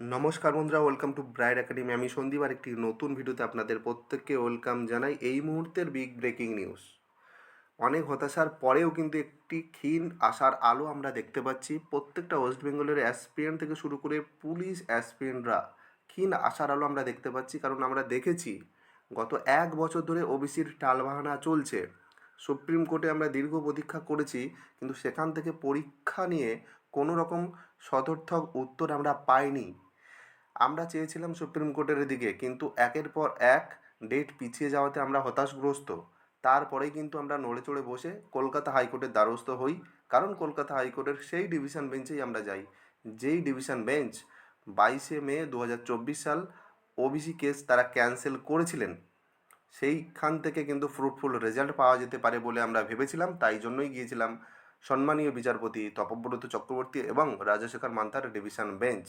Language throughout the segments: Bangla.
নমস্কার বন্ধুরা ওয়েলকাম টু ব্রাইড একাডেমি আমি সন্দীপ আর একটি নতুন ভিডিওতে আপনাদের প্রত্যেককে ওয়েলকাম জানাই এই মুহূর্তের বিগ ব্রেকিং নিউজ অনেক হতাশার পরেও কিন্তু একটি ক্ষীণ আশার আলো আমরা দেখতে পাচ্ছি। প্রত্যেকটা ওয়েস্ট বেঙ্গলের অ্যাসপিরিয়েন্ট থেকে শুরু করে পুলিশ অ্যাসপিরিয়েন্টরা ক্ষীণ আশার আলো আমরা দেখতে পাচ্ছি। কারণ আমরা দেখেছি, গত এক বছর ধরে ওবিসির টালবাহানা চলছে। সুপ্রিম কোর্টে আমরা দীর্ঘ প্রতীক্ষা করেছি, কিন্তু সেখান থেকে পরীক্ষা নিয়ে কোনো রকম সদর্থক উত্তর আমরা পাইনি। আমরা চেয়েছিলাম সুপ্রিম কোর্টের দিকে কিন্তু একের পর এক ডেট পিছিয়ে যাওয়াতে আমরা হতাশগ্রস্ত। তারপরেই কিন্তু আমরা নড়ে চড়ে বসে কলকাতা হাইকোর্টের দ্বারস্থ হই, কারণ কলকাতা হাইকোর্টের সেই ডিভিশন বেঞ্চেই আমরা যাই। যেই ডিভিশন বেঞ্চ বাইশে মে দু হাজার চব্বিশ সাল ওবিসি কেস তারা ক্যান্সেল করেছিলেন, সেইখান থেকে কিন্তু ফ্রুটফুল রেজাল্ট পাওয়া যেতে পারে বলে আমরা ভেবেছিলাম, তাই জন্যই গিয়েছিলাম। সম্মানীয় বিচারপতি তপব্রত চক্রবর্তী এবং রাজশেখর মান্থার ডিভিশন বেঞ্চ।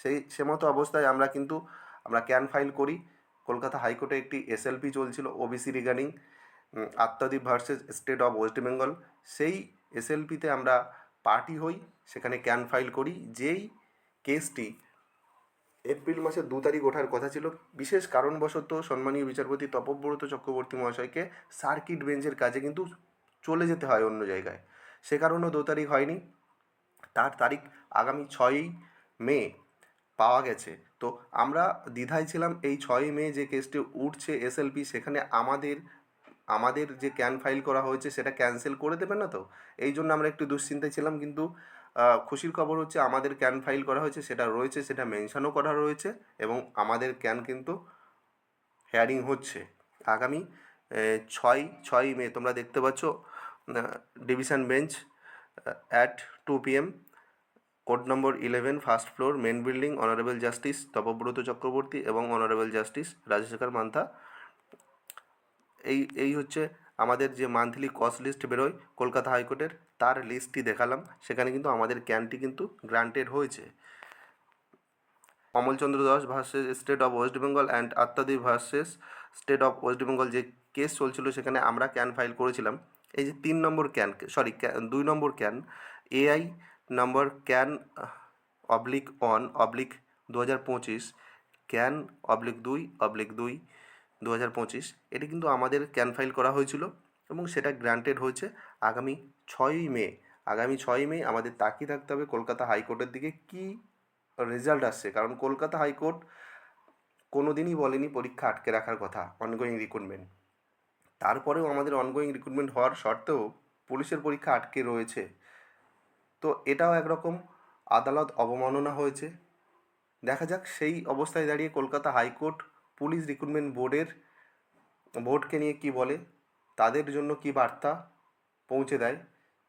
সেই, সে মতো অবস্থায় আমরা কিন্তু, আমরা ক্যান ফাইল করি। কলকাতা হাইকোর্টে একটি এসএলপি চলছিল OBC regarding Atmadip versus state of West Bengal সেই এসএলপিতে আমরা পার্টি হই, সেখানে ক্যান ফাইল করি। যেই কেসটি এপ্রিল মাসের দু তারিখ ওঠার কথা ছিল, বিশেষ কারণবশত সম্মানীয় বিচারপতি তপব্রত চক্রবর্তী মহাশয়কে সার্কিট বেঞ্চের কাজে কিন্তু চলে যেতে হয় অন্য জায়গায়। সে কারণেও দু তারিখ হয়নি। তার তারিখ আগামী ছয়ই মে পাওয়া গেছে। তো আমরা দ্বিধায় ছিলাম এই ছয়ই মে যে কেসটি উঠছে এসএলপি সেখানে আমাদের আমাদের যে ক্যান ফাইল করা হয়েছে সেটা ক্যান্সেল করে দেবে না তো? এই জন্য আমরা একটু দুশ্চিন্তায় ছিলাম কিন্তু খুশির খবর হচ্ছে আমাদের ক্যান ফাইল করা হয়েছে, সেটা রয়েছে, সেটা মেনশনও করা রয়েছে এবং আমাদের ক্যান কিন্তু হেয়ারিং হচ্ছে। আগামী ছয় ছয় মে তোমরা দেখতে পাচ্ছ division bench at two PM code number eleven, first floor main building, honourable justice, Tapabrata Chakraborty এবং অনারেবল জাস্টিস, রাজশেখর মান্থা। এই এই হচ্ছে আমাদের যে মান্থলি কস্ট লিস্ট বেরোয় কলকাতা হাইকোর্টের, তার লিস্টটি দেখালাম। সেখানে কিন্তু আমাদের ক্যানটি কিন্তু গ্রান্টেড হয়েছে। Amalchandra Das versus state of West Bengal and Atmadip versus state of West Bengal যে কেস চলছিল সেখানে আমরা ক্যান ফাইল করেছিলাম। এই যে তিন নম্বর ক্যান সরি দুই number can AI number can oblique on oblique দু হাজার পঁচিশ, ক্যান অবলিক দুই অবলিক দুই দু হাজার পঁচিশ, এটি কিন্তু আমাদের ক্যান ফাইল করা হয়েছিল এবং সেটা গ্রান্টেড হয়েছে আগামী ছয়ই মে। আগামী ছয়ই মে আমাদের তাকিয়ে থাকতে হবে কলকাতা হাইকোর্টের দিকে কী রেজাল্ট আসছে, কারণ কলকাতা হাইকোর্ট কোনো দিনই বলেনি পরীক্ষা আটকে রাখার কথা অনগোয়িং রিক্রুটমেন্ট তারপরেও আমাদের অনগোয়িং রিক্রুটমেন্ট হওয়ার সত্ত্বেও পুলিশের পরীক্ষা আটকে রয়েছে। তো এটাও একরকম আদালত অবমাননা হয়েছে। দেখা যাক সেই অবস্থায় দাঁড়িয়ে কলকাতা হাইকোর্ট পুলিশ রিক্রুটমেন্ট বোর্ডের, বোর্ডকে নিয়ে কি বলে, তাদের জন্য কি বার্তা পৌঁছে দেয়।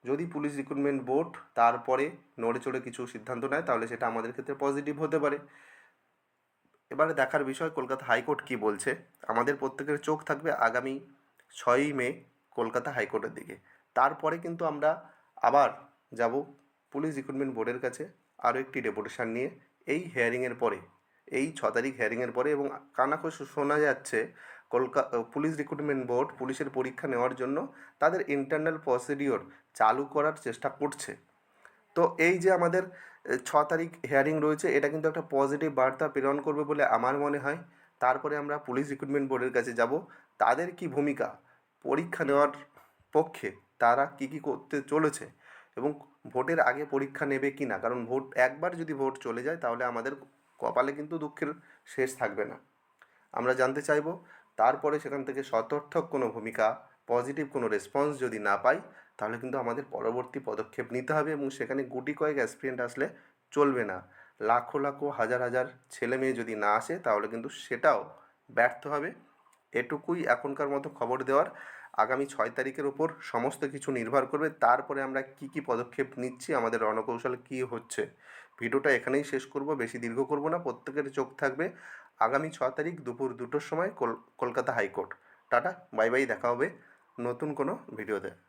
যদি পুলিশ রিক্রুটমেন্ট বোর্ড তারপরে নড়ে চড়ে কিছু সিদ্ধান্ত নেয়, তাহলে সেটা আমাদের ক্ষেত্রে পজিটিভ হতে পারে। এবারে দেখার বিষয়, কলকাতা হাইকোর্ট কি বলছে? আমাদের প্রত্যেকের চোখ থাকবে আগামী ছয়ই মে কলকাতা হাইকোর্টের দিকে। তারপরে কিন্তু আমরা আবার যাব পুলিশ রিক্রুটমেন্ট বোর্ডের কাছে আরও একটি ডেপুটেশন নিয়ে এই হেয়ারিংয়ের পরে, এই ছ তারিখ হেয়ারিংয়ের পরে এবং কানাকো শোনা যাচ্ছে কলকাতা পুলিশ রিক্রুটমেন্ট বোর্ড পুলিশের পরীক্ষা নেওয়ার জন্য তাদের ইন্টারনাল প্রসিডিওর চালু করার চেষ্টা করছে। তো এই যে আমাদের ছ তারিখ হেয়ারিং রয়েছে, এটা কিন্তু একটা পজিটিভ বার্তা প্রেরণ করবে বলে আমার মনে হয়। তারপরে আমরা পুলিশ রিক্রুটমেন্ট বোর্ডের কাছে যাব। তাদের কি ভূমিকা? পরীক্ষা নেওয়ার পক্ষে তারা কি কি করতে চলেছে? এবং ভোটের আগে পরীক্ষা নেবে কি না? কারণ ভোট একবার যদি ভোট চলে যায়, তাহলে আমাদের কপালে কিন্তু দুঃখের শেষ থাকবে না। আমরা জানতে চাইব, তারপরে সেখান থেকে সতর্থক কোনো ভূমিকা পজিটিভ কোনো রেসপন্স যদি না পাই, তাহলে কিন্তু আমাদের পরবর্তী পদক্ষেপ নিতে হবে এবং সেখানে গুটি কয়েক অ্যাসপিরিয়েন্ট আসলে চলবে না। লাখো লাখো, হাজার হাজার ছেলে মেয়ে যদি না আসে, তাহলে কিন্তু সেটাও ব্যর্থ হবে। এটুকুই এখনকার মতো খবর দেওয়ার। আগামী ছয় তারিখের ওপর সমস্ত কিছু নির্ভর করবে। তারপরে আমরা কি কি পদক্ষেপ নিচ্ছি, আমাদের রণকৌশল কি হচ্ছে। ভিডিওটা এখানেই শেষ করব, বেশি দীর্ঘ করব না, প্রত্যেকের চোখ থাকবে আগামী ছ তারিখ দুপুর দুটোর সময় call- Kolkata high court. Tata, bye bye, দেখা হবে নতুন কোনো ভিডিওতে।